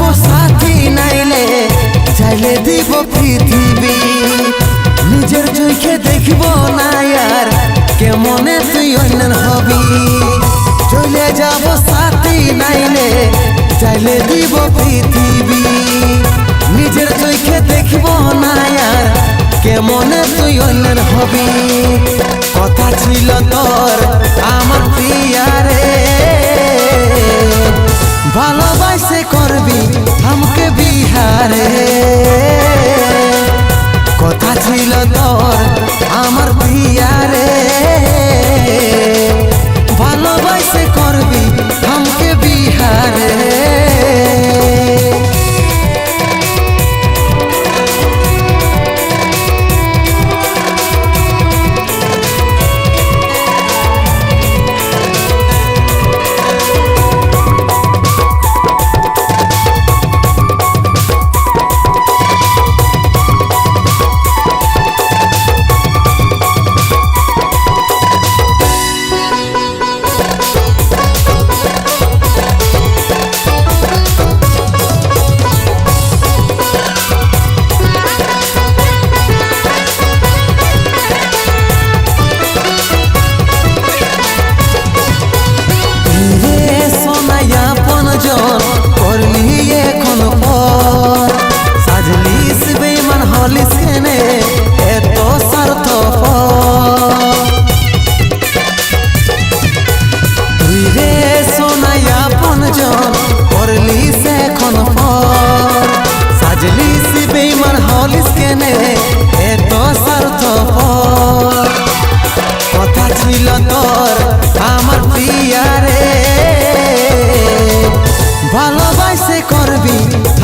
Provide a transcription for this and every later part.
যাব সাথী নাইলে, চাইলে দিব পৃথিবী। নিজের চোখে দেখব না আর কেমনে তুই অন্যের হবি। চলে যাব সাথী নাইলে, চাইলে দিব পৃথিবী। নিজের চোখে দেখব না আর কেমনে তুই অন্যের হবি। কথা ছিল তোর আমার প্রিয়ারে। ভালোবাসে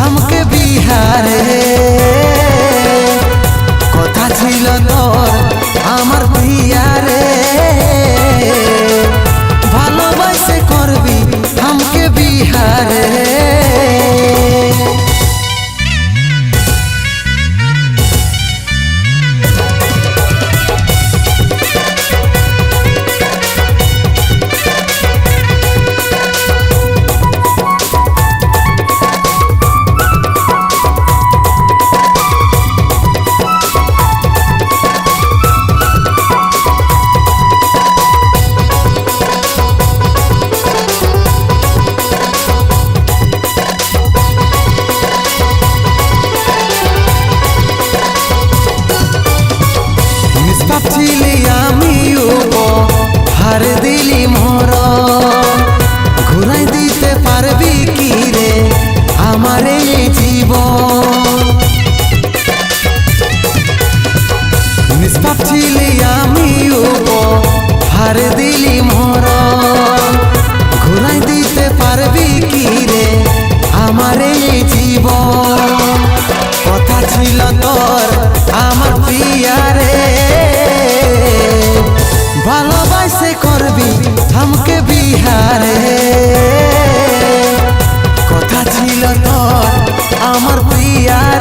আমাকে বিহারে ছিলি আমিও হার দিলি মোর ঘুরাই দিতে পারবি কি রে আমার এই জীবন? কথা ছিল তোর আমার প্রিয়ারে ভালোবাসে করবি আমাকে বিহারে। কথা ছিল তোর আমার প্রিয়ারে